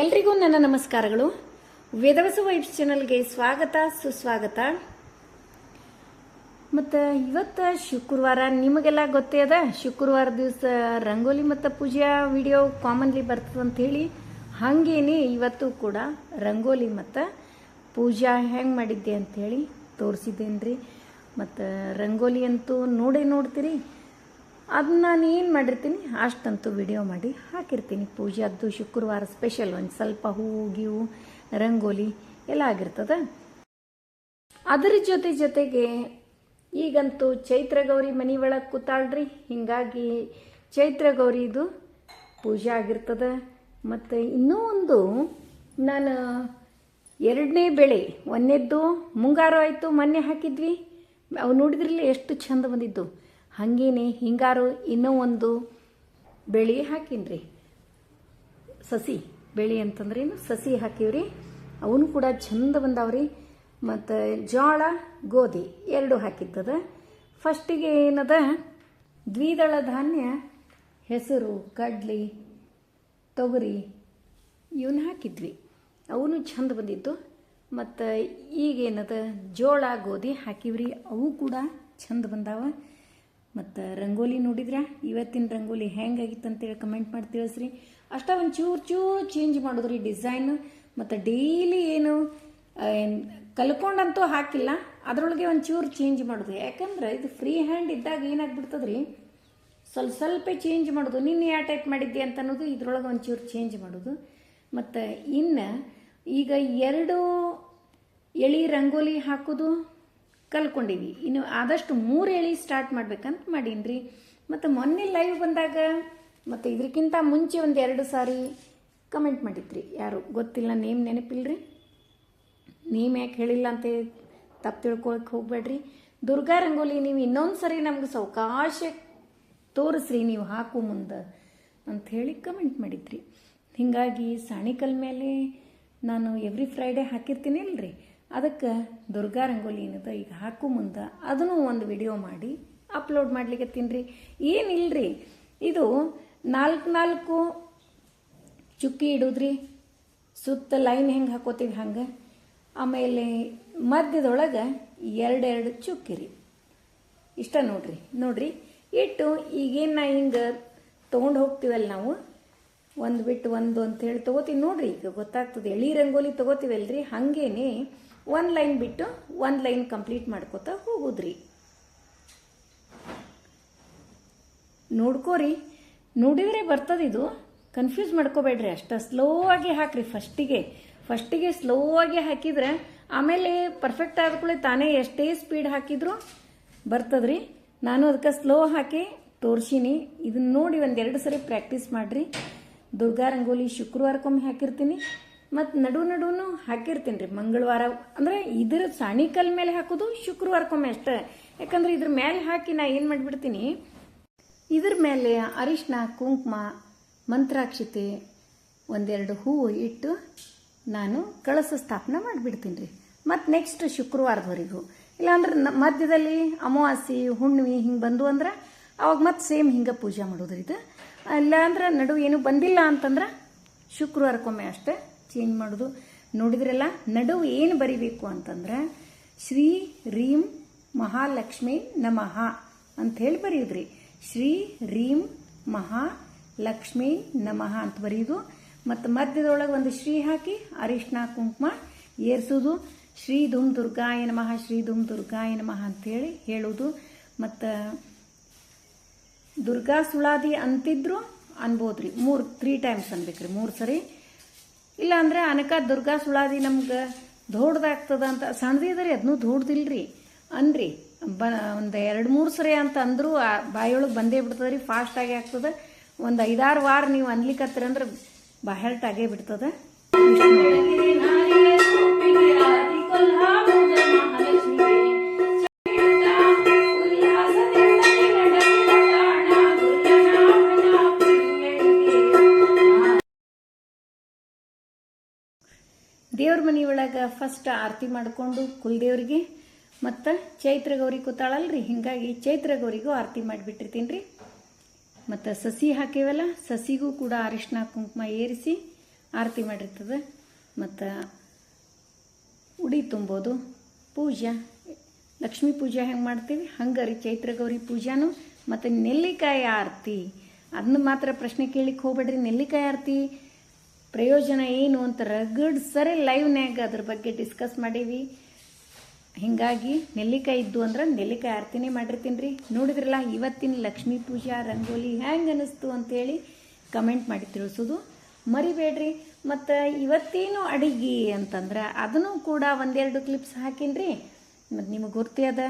ಎಲ್ರಿಗೂ ನನ್ನ ನಮಸ್ಕಾರಗಳು. ವೇದವಸ ವೈಬ್ಸ್ ಚಾನಲ್ಗೆ ಸ್ವಾಗತ, ಸುಸ್ವಾಗತ. ಮತ್ತು ಇವತ್ತು ಶುಕ್ರವಾರ ನಿಮಗೆಲ್ಲ ಗೊತ್ತೇ ಅದ? ಶುಕ್ರವಾರ ದಿವಸ ರಂಗೋಲಿ ಮತ್ತು ಪೂಜಾ ವಿಡಿಯೋ ಕಾಮನ್ಲಿ ಬರ್ತದೆ ಅಂಥೇಳಿ ಹಾಗೇನೆ ಇವತ್ತು ಕೂಡ ರಂಗೋಲಿ ಮತ್ತು ಪೂಜಾ ಹೆಂಗೆ ಮಾಡಿದ್ದೆ ಅಂಥೇಳಿ ತೋರಿಸಿದ್ದೇನೆ ರೀ ಮತ್ತು ರಂಗೋಲಿ ಅಂತೂ ನೋಡೇ ನೋಡ್ತೀರಿ. ಅದನ್ನ ನಾನು ಏನು ಮಾಡಿರ್ತೀನಿ, ಅಷ್ಟಂತೂ ವಿಡಿಯೋ ಮಾಡಿ ಹಾಕಿರ್ತೀನಿ. ಪೂಜಾದ್ದು ಶುಕ್ರವಾರ ಸ್ಪೆಷಲ್ ಒಂದು ಸ್ವಲ್ಪ ಹೂವು ಗಿವು, ರಂಗೋಲಿ ಎಲ್ಲ ಆಗಿರ್ತದ. ಅದರ ಜೊತೆ ಜೊತೆಗೆ ಈಗಂತೂ ಚೈತ್ರ ಗೌರಿ ಮನೆ ಒಳಗೆ ಕೂತಾಳ್ರಿ. ಹೀಗಾಗಿ ಚೈತ್ರ ಗೌರಿದು ಪೂಜೆ ಆಗಿರ್ತದೆ. ಮತ್ತು ಇನ್ನೂ ಒಂದು ನಾನು ಎರಡನೇ ಬೆಳೆ, ಒಂದನೇದ್ದು ಮುಂಗಾರು ಆಯಿತು, ಮೊನ್ನೆ ಹಾಕಿದ್ವಿ. ಅವು ನೋಡಿದ್ರಲ್ಲ ಎಷ್ಟು ಚಂದ ಬಂದಿದ್ದು. ಹಾಗೇನೆ ಹಿಂಗಾರು ಇನ್ನೂ ಒಂದು ಬೆಳೆ ಹಾಕಿನ್ರಿ. ಸಸಿ ಬೆಳೆ ಅಂತಂದ್ರೇನು ಸಸಿ ಹಾಕಿವ್ರಿ. ಅವನು ಕೂಡ ಚಂದ ಬಂದಾವ್ರಿ. ಮತ್ತು ಜೋಳ, ಗೋಧಿ ಎರಡು ಹಾಕಿದ್ದದ. ಫಸ್ಟಿಗೆ ಏನದ? ದ್ವಿದಳ ಧಾನ್ಯ, ಹೆಸರು, ಕಡ್ಲಿ, ತೊಗರಿ ಇವನ್ನ ಹಾಕಿದ್ವಿ. ಅವನು ಚಂದ ಬಂದಿದ್ದು ಮತ್ತು ಈಗೇನದ? ಜೋಳ, ಗೋಧಿ ಹಾಕಿವ್ರಿ. ಅವು ಕೂಡ ಚಂದ ಬಂದಾವ. ಮತ್ತು ರಂಗೋಲಿ ನೋಡಿದ್ರೆ? ಇವತ್ತಿನ ರಂಗೋಲಿ ಹೆಂಗಾಗಿತ್ತು ಅಂತೇಳಿ ಕಮೆಂಟ್ ಮಾಡಿ ತಿಳಿಸ್ರಿ. ಅಷ್ಟ ಒಂದು ಚೂರು ಚೂರು ಚೇಂಜ್ ಮಾಡಿದ್ರಿ ಡಿಸೈನ್ ಮತ್ತು ಡೈಲಿ ಏನು ಕಲ್ಕೊಂಡಂತೂ ಹಾಕಿಲ್ಲ. ಅದರೊಳಗೆ ಒಂದು ಚೂರು ಚೇಂಜ್ ಮಾಡೋದು. ಯಾಕಂದ್ರೆ ಇದು ಫ್ರೀ ಹ್ಯಾಂಡ್ ಇದ್ದಾಗ ಏನಾಗ್ಬಿಡ್ತದ್ರಿ? ಸ್ವಲ್ಪ ಸ್ವಲ್ಪ ಚೇಂಜ್ ಮಾಡೋದು. ನಿನ್ನೆ ಯಾವ ಟೈಪ್ ಮಾಡಿದ್ದೆ ಅಂತ ಅನ್ನೋದು ಇದ್ರೊಳಗೆ ಒಂಚೂರು ಚೇಂಜ್ ಮಾಡೋದು. ಮತ್ತು ಇನ್ನು ಈಗ ಎರಡು ಎಳಿ ರಂಗೋಲಿ ಹಾಕೋದು. ಕಲ್ಕೊಂಡಿವಿ ಇನ್ನು ಆದಷ್ಟು ಮೂರು ಹೇಳಿ ಸ್ಟಾರ್ಟ್ ಮಾಡ್ಬೇಕಂತ ಮಾಡೀನಿ ಮತ್ತು ಮೊನ್ನೆ ಲೈವ್ ಬಂದಾಗ, ಮತ್ತು ಇದಕ್ಕಿಂತ ಮುಂಚೆ ಒಂದು ಎರಡು ಸಾರಿ ಕಮೆಂಟ್ ಮಾಡಿದ್ರಿ. ಯಾರು ಗೊತ್ತಿಲ್ಲ ನೇಮ್ ನೆನಪಿಲ್ರಿ? ನೇಮ್ ಯಾಕೆ ಹೇಳಿಲ್ಲ ಅಂತ ತಪ್ಪು ತಿಳ್ಕೊಳಕ್ಕೆ ಹೋಗ್ಬೇಡ್ರಿ. ದುರ್ಗಾ ರಂಗೋಲಿ, ನೀವು ಇನ್ನೊಂದು ಸರಿ ನಮ್ಗೆ ಸಾವಕಾಶ ತೋರಿಸ್ರಿ, ನೀವು ಹಾಕು ಮುಂದೆ ಅಂತ ಹೇಳಿ ಕಮೆಂಟ್ ಮಾಡಿದ್ರಿ. ಹೀಗಾಗಿ ಸಾಣಿಕಲ್ ಮೇಲೆ ನಾನು ಎವ್ರಿ ಫ್ರೈಡೇ ಹಾಕಿರ್ತೀನಿ ಅಲ್ರಿ. ಅದಕ್ಕೆ ದುರ್ಗಾ ರಂಗೋಲಿ ಏನಿದೆ ಈಗ ಹಾಕು ಮುಂದೆ ಅದನ್ನು ಒಂದು ವಿಡಿಯೋ ಮಾಡಿ ಅಪ್ಲೋಡ್ ಮಾಡ್ಲಿಕ್ಕೆ ರೀ. ಏನಿಲ್ಲರಿ ಇದು ನಾಲ್ಕು ನಾಲ್ಕು ಚುಕ್ಕಿ ಇಡೋದ್ರಿ. ಸುತ್ತ ಲೈನ್ ಹೆಂಗೆ ಹಾಕೋತೀವಿ ಹಂಗೆ? ಆಮೇಲೆ ಮಧ್ಯದೊಳಗೆ ಎರಡೆರಡು ಚುಕ್ಕಿ ರೀ. ಇಷ್ಟ ನೋಡ್ರಿ ನೋಡ್ರಿ. ಇಟ್ಟು ಈಗೇನು ನಾ ಹಿಂಗೆ ತೊಗೊಂಡು ಹೋಗ್ತೀವಲ್ಲ ನಾವು? ಒಂದು ಬಿಟ್ಟು ಒಂದು ಅಂತ ಹೇಳಿ ತೊಗೋತೀವಿ ನೋಡ್ರಿ. ಈಗ ಗೊತ್ತಾಗ್ತದೆ, ಎಳಿ ರಂಗೋಲಿ ತೊಗೋತೀವಲ್ರಿ. ಹಾಗೇನೆ ಒಂದು ಲೈನ್ ಬಿಟ್ಟು ಒಂದು ಲೈನ್ ಕಂಪ್ಲೀಟ್ ಮಾಡ್ಕೋತಾ ಹೋಗೋದ್ರಿ. ನೋಡ್ಕೋರಿ, ನೋಡಿದರೆ ಬರ್ತದೆ ಇದು. ಕನ್ಫ್ಯೂಸ್ ಮಾಡ್ಕೋಬೇಡ್ರಿ ಅಷ್ಟು. ಸ್ಲೋ ಆಗಿ ಹಾಕ್ರಿ ಫಸ್ಟಿಗೆ ಫಸ್ಟಿಗೆ ಸ್ಲೋ ಆಗಿ ಹಾಕಿದ್ರೆ ಆಮೇಲೆ ಪರ್ಫೆಕ್ಟ್ ಆದ್ಕೂಳೆ ತಾನೇ ಎಷ್ಟೇ ಸ್ಪೀಡ್ ಹಾಕಿದ್ರು ಬರ್ತದ್ರಿ. ನಾನು ಅದಕ್ಕೆ ಸ್ಲೋ ಹಾಕಿ ತೋರ್ಸೀನಿ. ಇದನ್ನ ನೋಡಿ ಒಂದೆರಡು ಸರಿ ಪ್ರಾಕ್ಟೀಸ್ ಮಾಡಿರಿ. ದುರ್ಗಾ ರಂಗೋಲಿ ಶುಕ್ರವಾರಕ್ಕೊಮ್ಮೆ ಹಾಕಿರ್ತೀನಿ. ಮತ್ತು ನಡು ನಡುನು ಹಾಕಿರ್ತೀನಿ ರೀ ಮಂಗಳವಾರ. ಅಂದರೆ ಇದ್ರ ಸಾಣಿಕಲ್ ಮೇಲೆ ಹಾಕೋದು ಶುಕ್ರವಾರಕ್ಕೊಮ್ಮೆ ಅಷ್ಟೇ. ಯಾಕಂದ್ರೆ ಇದ್ರ ಮೇಲೆ ಹಾಕಿ ನಾ ಏನು ಮಾಡಿಬಿಡ್ತೀನಿ? ಇದ್ರ ಮೇಲೆ ಅರಿಶಿನ ಕುಂಕುಮ, ಮಂತ್ರಾಕ್ಷತೆ ಒಂದೆರಡು ಹೂವು ಇಟ್ಟು ನಾನು ಕಳಸ ಸ್ಥಾಪನೆ ಮಾಡಿಬಿಡ್ತೀನಿ ರೀ. ಮತ್ತು ನೆಕ್ಸ್ಟ್ ಶುಕ್ರವಾರದವರೆಗೂ. ಇಲ್ಲಾಂದ್ರೆ ಮಧ್ಯದಲ್ಲಿ ಅಮಾವಾಸ್ಯೆ, ಹುಣ್ಣಿಮೆ ಹಿಂಗೆ ಬಂದು ಅಂದ್ರೆ ಅವಾಗ ಮತ್ತೆ ಸೇಮ್ ಹಿಂಗೆ ಪೂಜೆ ಮಾಡೋದ್ರಿ ಇದು ಇಲ್ಲಾಂದ್ರೆ ನಡು ಏನು ಬಂದಿಲ್ಲ ಅಂತಂದ್ರೆ ಶುಕ್ರವಾರಕ್ಕೊಮ್ಮೆ ಅಷ್ಟೇ. ಚೇಂಜ್ ಮಾಡೋದು? ನೋಡಿದ್ರಲ್ಲ, ನಡುವು ಏನು ಬರಿಬೇಕು ಅಂತಂದ್ರೆ, ಶ್ರೀ ರೀಂ ಮಹಾಲಕ್ಷ್ಮಿ ನಮಃ ಅಂತ ಹೇಳಿ ಬರೆಯುದ್ರಿ. ಶ್ರೀ ರೀಂ ಮಹಾಲಕ್ಷ್ಮಿ ನಮಃ ಅಂತ ಬರೆಯೋದು. ಮತ್ತು ಮಧ್ಯದೊಳಗೆ ಒಂದು ಶ್ರೀ ಹಾಕಿ ಅರಿಶಿನ ಕುಂಕುಮ ಏರಿಸೋದು. ಶ್ರೀ ಧೂಮ್ ದುರ್ಗಾಯ ನಮಃ, ಶ್ರೀ ಧುಮ್ ದುರ್ಗಾಯ ನಮಃ ಅಂತೇಳಿ ಹೇಳೋದು. ಮತ್ತು ದುರ್ಗಾ ಸುಳಾದಿ ಅಂತಿದ್ರು ಅನ್ಬೋದ್ರಿ. ಮೂರು ತ್ರೀ ಟೈಮ್ಸ್ ಅನ್ಬೇಕ್ರಿ, ಮೂರು ಸರಿ. ಇಲ್ಲ ಅಂದ್ರೆ ಅನಕ ದುರ್ಗಾ ಸುಳಾದಿ ನಮ್ಗೆ ದೊಡ್ಡದಾಗ್ತದ ಅಂತ ಸಣ್ಣದಿದ್ರಿ ಅದನ್ನೂ ದೊಡ್ಡದಿಲ್ರಿ. ಅನ್ರಿ. ಬ, ಒಂದು ಎರಡು ಮೂರು ಸರಿ ಅಂತ ಅಂದರೂ ಆ ಬಾಯೊಳಗೆ ಬಂದೇ ಬಿಡ್ತದ್ರಿ ರೀ ಫಾಸ್ಟ್ ಆಗಿ ಆಗ್ತದ. ಒಂದು ಐದಾರು ವಾರ ನೀವು ಅನ್ಲಿಕ್ಕೆ ಅಂದ್ರೆ ಬಾಹೆಲ್ಟ್ ಆಗೇ ಬಿಡ್ತದ. ಫಸ್ಟ್ ಆರತಿ ಮಾಡಿಕೊಂಡು ಕುಲದೇವ್ರಿಗೆ ಮತ್ತು ಚೈತ್ರ ಗೌರಿ ಕೂತಾಳಲ್ರಿ? ಹಿಂಗಾಗಿ ಚೈತ್ರ ಗೌರಿಗೂ ಆರತಿ ಮಾಡಿಬಿಟ್ಟಿರ್ತೀನಿ ರೀ ಮತ್ತು ಸಸಿ ಹಾಕೇವಲ್ಲ, ಸಸಿಗೂ ಕೂಡ ಅರಿಶಿನ ಕುಂಕುಮ ಏರಿಸಿ ಆರತಿ ಮಾಡಿರ್ತದೆ. ಮತ್ತು ಉಡಿ ತುಂಬೋದು, ಪೂಜೆ, ಲಕ್ಷ್ಮೀ ಪೂಜೆ ಹೆಂಗೆ ಮಾಡ್ತೀವಿ? ಹಂಗೆ ರೀ ಚೈತ್ರ ಗೌರಿ ಪೂಜಾನು. ಮತ್ತು ನೆಲ್ಲಿಕಾಯಿ ಆರತಿ. ಅದನ್ನ ಮಾತ್ರ ಪ್ರಶ್ನೆ ಕೇಳಿಕ್ಕೆ ಹೋಗ್ಬೇಡ್ರಿ. ನೆಲ್ಲಿಕಾಯಿ ಆರತಿ ಪ್ರಯೋಜನ ಏನು ಅಂತ ರಗಡ್ ಸರಿ ಲೈವ್ನ್ಯಾಗ ಅದ್ರ ಬಗ್ಗೆ ಡಿಸ್ಕಸ್ ಮಾಡೀವಿ. ಹೀಗಾಗಿ ನೆಲ್ಲಿಕಾಯಿ ಇದ್ದು ಅಂದ್ರೆ ನೆಲ್ಲಿಕಾಯಿ ಆರತಿನೇ ಮಾಡಿರ್ತೀನಿ ರೀ. ನೋಡಿದ್ರಲ್ಲ, ಇವತ್ತಿನ ಲಕ್ಷ್ಮೀ ಪೂಜಾ ರಂಗೋಲಿ ಹೆಂಗೆ ಅನ್ನಿಸ್ತು ಅಂತೇಳಿ ಕಮೆಂಟ್ ಮಾಡಿ ತಿಳಿಸೋದು. ಮರಿಬೇಡ್ರಿ. ಮತ್ತು ಇವತ್ತೇನು ಅಡಿಗೆ ಅಂತಂದ್ರೆ ಅದನ್ನು ಕೂಡ ಒಂದೆರಡು ಕ್ಲಿಪ್ಸ್ ಹಾಕೀನಿ ಮತ್ತು ನಿಮಗೆ ಗೊತ್ತೇ ಅದ,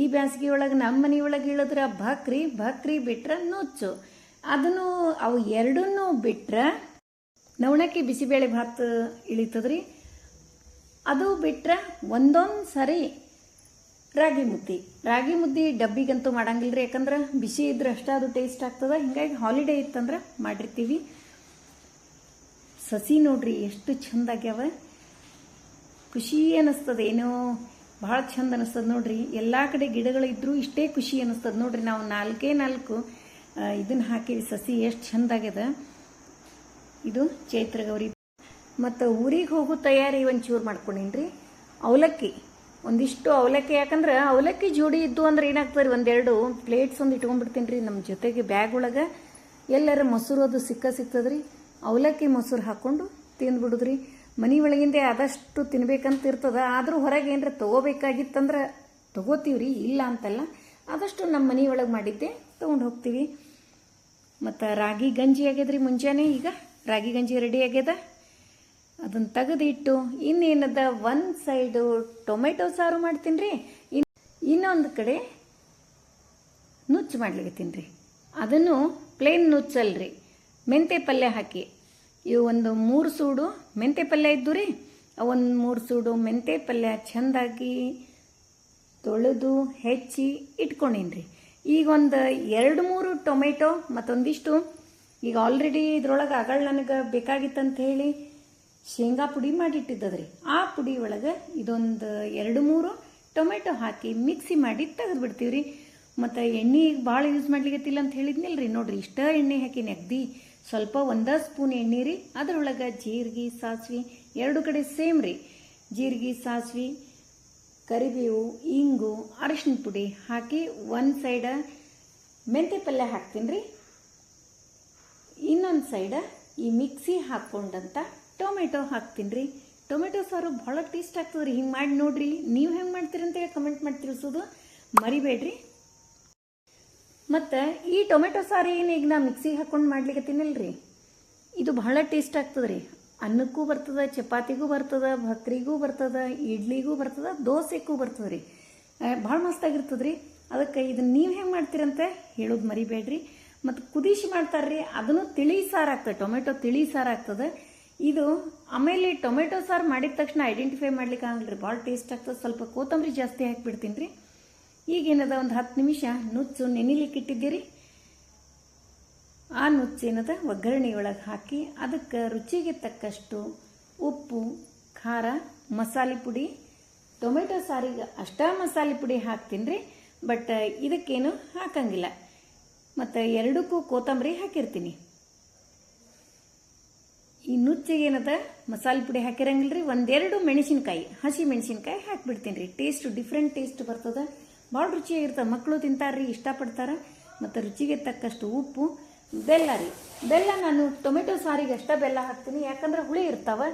ಈ ಬ್ಯಾಸಿಗೆ ಒಳಗೆ ನಮ್ಮ ಮನೆಯೊಳಗೆ ಇಳಿದ್ರೆ ಭಕ್ರಿ ಭಕ್ರಿ ಬಿಟ್ರೆ ನುಚ್ಚು. ಅದನ್ನು ಅವು ಎರಡನ್ನೂ ಬಿಟ್ರೆ ನವಣಕ್ಕಿ ಬಿಸಿಬೇಳೆ ಭಾತ್ ಇಳಿತದ್ರಿ? ಅದು ಬಿಟ್ರೆ ಒಂದೊಂದು ಸರಿ ರಾಗಿ ಮುದ್ದೆ. ರಾಗಿ ಮುದ್ದೆ ಡಬ್ಬಿಗಂತೂ ಮಾಡಂಗಿಲ್ಲ ರೀ ಯಾಕಂದ್ರೆ ಬಿಸಿ ಇದ್ರೆ ಅಷ್ಟ ಅದು ಟೇಸ್ಟ್ ಆಗ್ತದೆ. ಹಿಂಗಾಗಿ ಹಾಲಿಡೇ ಇತ್ತಂದ್ರೆ ಮಾಡಿರ್ತೀವಿ. ಸಸಿ ನೋಡ್ರಿ ಎಷ್ಟು ಚಂದ ಆಗ್ಯಾವ. ಖುಷಿ ಅನ್ನಿಸ್ತದೆ ಏನೋ ಭಾಳ ಚಂದ ಅನಿಸ್ತದೆ ನೋಡ್ರಿ. ಎಲ್ಲ ಕಡೆ ಗಿಡಗಳು ಇದ್ರೂ ಇಷ್ಟೇ ಖುಷಿ ಅನ್ನಿಸ್ತದೆ ನೋಡ್ರಿ. ನಾವು ನಾಲ್ಕೇ ನಾಲ್ಕು ಇದನ್ನು ಹಾಕಿವಿ. ಸಸಿ ಎಷ್ಟು ಚಂದ ಆಗ್ಯದ. ಇದು ಚೈತ್ರ ಗೌರಿ. ಮತ್ತು ಊರಿಗೆ ಹೋಗೋ ತಯಾರಿ ಒಂಚೂರು ಮಾಡ್ಕೊಂಡೀನಿ ಅವಲಕ್ಕಿ. ಒಂದಿಷ್ಟು ಅವಲಕ್ಕಿ, ಯಾಕಂದ್ರೆ ಅವಲಕ್ಕಿ ಜೋಡಿ ಇದ್ದು ಅಂದ್ರೆ ಏನಾಗ್ತದೆ ಒಂದೆರಡು ಪ್ಲೇಟ್ಸ್ ಒಂದು ಇಟ್ಕೊಂಡ್ಬಿಡ್ತೀನಿ ರೀ ನಮ್ಮ ಜೊತೆಗೆ ಬ್ಯಾಗ್ ಒಳಗೆ. ಎಲ್ಲರ ಮೊಸರು ಅದು ಸಿಕ್ಕ ಸಿಗ್ತದ್ರಿ ಅವಲಕ್ಕಿ ಮೊಸರು ಹಾಕ್ಕೊಂಡು ತಿಂದ್ಬಿಡುದ್ರಿ. ಮನೆ ಒಳಗಿಂದೆ ಆದಷ್ಟು ತಿನ್ಬೇಕಂತ ಇರ್ತದ. ಆದರೂ ಹೊರಗೆ ಏನರ ತೊಗೋಬೇಕಾಗಿತ್ತಂದ್ರೆ ರೀ ಇಲ್ಲ ಅಂತಲ್ಲ. ಆದಷ್ಟು ನಮ್ಮ ಮನೆ ಒಳಗೆ ಮಾಡಿದ್ದೆ ತೊಗೊಂಡು ಹೋಗ್ತೀವಿ. ಮತ್ತು ರಾಗಿ ಗಂಜಿ ಆಗ್ಯದ್ರಿ ಮುಂಜಾನೆ ಈಗ? ರಾಗಿ ಗಂಜಿ ರೆಡಿ ಆಗ್ಯದ? ಅದನ್ನು ತೆಗೆದಿಟ್ಟು ಇನ್ನೇನದ ಒನ್ ಸೈಡು ಟೊಮೆಟೊ ಸಾರು ಮಾಡ್ತೀನಿ ರೀ ಇನ್ ಇನ್ನೊಂದು ಕಡೆ ನುಚ್ಚು ಮಾಡ್ಲಿಕ್ಕೆ ರೀ ಅದನ್ನು ಪ್ಲೇನ್ ನುಚ್ಚಲ್ರಿ. ಮೆಂತೆ ಪಲ್ಯ ಹಾಕಿ. ಇವು ಒಂದು ಮೂರು ಸೂಡು ಮೆಂತೆ ಪಲ್ಯ ಇದ್ದು ರೀ ಒಂದು ಮೂರು ಸೂಡು ಮೆಂತೆ ಪಲ್ಯ ಚೆಂದಾಗಿ ತೊಳೆದು ಹೆಚ್ಚಿ ಇಟ್ಕೊಂಡೀನಿ ರೀ ಈಗ ಒಂದು ಎರಡು ಮೂರು ಟೊಮೆಟೊ ಮತ್ತೊಂದಿಷ್ಟು ಈಗ ಆಲ್ರೆಡಿ ಇದ್ರೊಳಗೆ ಅಗಳ್ ನನಗೆ ಬೇಕಾಗಿತ್ತಂತ ಹೇಳಿ ಶೇಂಗಾ ಪುಡಿ ಮಾಡಿಟ್ಟಿದ್ದದ್ರಿ. ಆ ಪುಡಿ ಒಳಗೆ ಇದೊಂದು ಎರಡು ಮೂರು ಟೊಮೆಟೊ ಹಾಕಿ ಮಿಕ್ಸಿ ಮಾಡಿ ತೆಗೆದು ಬಿಡ್ತೀವಿ ಮತ್ತು ಎಣ್ಣೆ ಈಗ ಭಾಳ ಯೂಸ್ ಮಾಡ್ಲಿಕತ್ತಿಲ್ಲ ಅಂತ ಹೇಳಿದ್ನಿಲ್ಲ ರೀ ನೋಡ್ರಿ ಇಷ್ಟ ಎಣ್ಣೆ ಹಾಕಿ ನೆಗ್ದು ಸ್ವಲ್ಪ ಒಂದು ಸ್ಪೂನ್ ಎಣ್ಣೆ ರೀ. ಅದರೊಳಗೆ ಜೀರಿಗೆ, ಸಾಸಿವೆ ಎರಡು ಕಡೆ ಸೇಮ್ ರೀ. ಜೀರಿಗೆ, ಸಾಸಿವೆ, ಕರಿಬೇವು, ಇಂಗು, ಅರಶಿನ ಪುಡಿ ಹಾಕಿ ಒಂದು ಸೈಡ ಮೆಂತೆ ಪಲ್ಯ ಹಾಕ್ತೀನಿ ರೀ ಇನ್ನೊಂದು ಸೈಡ ಈ ಮಿಕ್ಸಿ ಹಾಕ್ಕೊಂಡಂತ ಟೊಮೆಟೊ ಹಾಕ್ತೀನಿ ರೀ ಟೊಮೆಟೊ ಸಾರು ಭಾಳ ಟೇಸ್ಟ್ ಆಗ್ತದೆ ರೀ ಹಿಂಗೆ ಮಾಡಿ ನೋಡ್ರಿ. ನೀವು ಹೆಂಗೆ ಮಾಡ್ತೀರಿ ಅಂತೇಳಿ ಕಮೆಂಟ್ ಮಾಡಿ ತಿಳಿಸೋದು ಮರಿಬೇಡ್ರಿ. ಮತ್ತು ಈ ಟೊಮೆಟೊ ಸಾರು ಏನು ಈಗ ನಾ ಮಿಕ್ಸಿಗೆ ಹಾಕ್ಕೊಂಡು ಮಾಡ್ಲಿಕತ್ತೀನಲ್ರಿ ಇದು ಬಹಳ ಟೇಸ್ಟ್ ಆಗ್ತದೆ ರೀ ಅನ್ನಕ್ಕೂ ಬರ್ತದೆ, ಚಪಾತಿಗೂ ಬರ್ತದೆ, ಭಕ್ರಿಗೂ ಬರ್ತದೆ, ಇಡ್ಲಿಗೂ ಬರ್ತದೆ, ದೋಸೆಗೂ ಬರ್ತದೆ ರೀ ಭಾಳ ಮಸ್ತಾಗಿರ್ತದೆ ರೀ ಅದಕ್ಕೆ ಇದನ್ನು ನೀವು ಹೆಂಗೆ ಮಾಡ್ತೀರಂತೆ ಹೇಳೋದು ಮರಿಬೇಡ್ರಿ. ಮತ್ತು ಕುದಿಸಿ ಮಾಡ್ತಾರ್ರಿ, ಅದನ್ನು ತಿಳಿ ಸಾರು ಆಗ್ತದೆ, ಟೊಮೆಟೊ ತಿಳಿ ಸಾರು ಆಗ್ತದೆ. ಇದು ಆಮೇಲೆ ಟೊಮೆಟೊ ಸಾರು ಮಾಡಿದ ತಕ್ಷಣ ಐಡೆಂಟಿಫೈ ಮಾಡ್ಲಿಕ್ಕೆ ಆಗಲ್ಲ ರೀ ಭಾಳ ಟೇಸ್ಟ್ ಆಗ್ತದೆ. ಸ್ವಲ್ಪ ಕೊತ್ತಂಬರಿ ಜಾಸ್ತಿ ಹಾಕಿಬಿಡ್ತೀನಿ ರೀ ಈಗೇನದ ಒಂದು ಹತ್ತು ನಿಮಿಷ ನುಚ್ಚು ನೆನಿಲಿಕ್ಕೆ ಇಟ್ಟಿದ್ದೀರಿ. ಆ ನುಚ್ಚೇನದ ಒಗ್ಗರಣೆ ಒಳಗೆ ಹಾಕಿ ಅದಕ್ಕೆ ರುಚಿಗೆ ತಕ್ಕಷ್ಟು ಉಪ್ಪು, ಖಾರ, ಮಸಾಲೆ ಪುಡಿ. ಟೊಮೆಟೊ ಸಾರಿಗೆ ಅಷ್ಟ ಮಸಾಲೆ ಪುಡಿ ಹಾಕ್ತೀನಿ ರೀ ಬಟ್ ಇದಕ್ಕೇನು ಹಾಕಂಗಿಲ್ಲ. ಮತ್ತು ಎರಡಕ್ಕೂ ಕೊತ್ತಂಬರಿ ಹಾಕಿರ್ತೀನಿ. ಈ ನುಚ್ಚಿಗೆ ಏನದ? ಮಸಾಲೆ ಪುಡಿ ಹಾಕಿರಂಗಿಲ್ಲ ರೀ ಒಂದೆರಡು ಮೆಣಸಿನ್ಕಾಯಿ, ಹಸಿ ಮೆಣಸಿನ್ಕಾಯಿ ಹಾಕಿಬಿಡ್ತೀನಿ ರೀ. ಟೇಸ್ಟ್ ಡಿಫ್ರೆಂಟ್ ಟೇಸ್ಟ್ ಬರ್ತದೆ. ಭಾಳ ರುಚಿಯಾಗಿರ್ತದೆ ಮಕ್ಕಳು ತಿಂತಾರೆ ರೀ ಇಷ್ಟಪಡ್ತಾರೆ. ಮತ್ತು ರುಚಿಗೆ ತಕ್ಕಷ್ಟು ಉಪ್ಪು, ಬೆಲ್ಲ ರೀ. ಬೆಲ್ಲ ನಾನು ಟೊಮೆಟೊ ಸಾರಿಗೆ ಅಷ್ಟೇ ಬೆಲ್ಲ ಹಾಕ್ತೀನಿ. ಯಾಕಂದ್ರೆ ಹುಳಿ ಇರ್ತಾವೆ.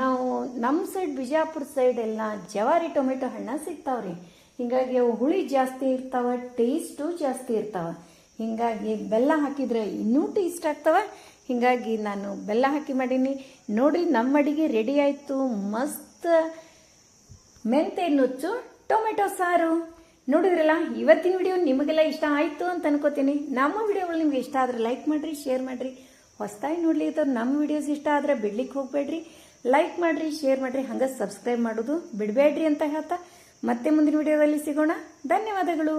ನಾವು ನಮ್ಮ ಸೈಡ್ ಬಿಜಾಪುರ ಸೈಡ್ ಎಲ್ಲ ಜವಾರಿ ಟೊಮೆಟೊ ಹಣ್ಣ ಸಿಗ್ತಾವ್ರಿ. ಹಿಂಗಾಗಿ ಅವು ಹುಳಿ ಜಾಸ್ತಿ ಇರ್ತಾವೆ ಟೇಸ್ಟು ಜಾಸ್ತಿ ಇರ್ತಾವ. ಹಿಂಗಾಗಿ ಬೆಲ್ಲ ಹಾಕಿದ್ರೆ ಇನ್ನೂ ಟೇಸ್ಟ್ ಆಗ್ತವೆ. ಹಿಂಗಾಗಿ ನಾನು ಬೆಲ್ಲ ಹಾಕಿ ಮಾಡೀನಿ. ನೋಡಿ, ನಮ್ಮ ಅಡಿಗೆ ರೆಡಿ ಆಯಿತು. ಮಸ್ತ್. ಮೆಂತೆ ನುಚ್ಚು, ಟೊಮೆಟೊ ಸಾರು. ನೋಡಿದ್ರಲ್ಲ, ಇವತ್ತಿನ ವಿಡಿಯೋ ನಿಮಗೆಲ್ಲ ಇಷ್ಟ ಆಯಿತು ಅಂತ ಅನ್ಕೋತೀನಿ. ನಮ್ಮ ವಿಡಿಯೋಗಳು ನಿಮ್ಗೆ ಇಷ್ಟ ಆದರೆ ಲೈಕ್ ಮಾಡಿರಿ ಶೇರ್ ಮಾಡಿರಿ. ಹೊಸದಾಗಿ ನೋಡ್ಲಿಕ್ಕೆ ನಮ್ಮ ವಿಡಿಯೋಸ್ ಇಷ್ಟ ಆದರೆ ಬಿಡ್ಲಿಕ್ಕೆ ಹೋಗಬೇಡ್ರಿ. ಲೈಕ್ ಮಾಡಿರಿ ಶೇರ್ ಮಾಡಿರಿ. ಹಂಗೆ ಸಬ್ಸ್ಕ್ರೈಬ್ ಮಾಡೋದು ಬಿಡಬೇಡ್ರಿ ಅಂತ ಹೇಳ್ತಾ. ಮತ್ತೆ ಮುಂದಿನ ವಿಡಿಯೋದಲ್ಲಿ ಸಿಗೋಣ. ಧನ್ಯವಾದಗಳು.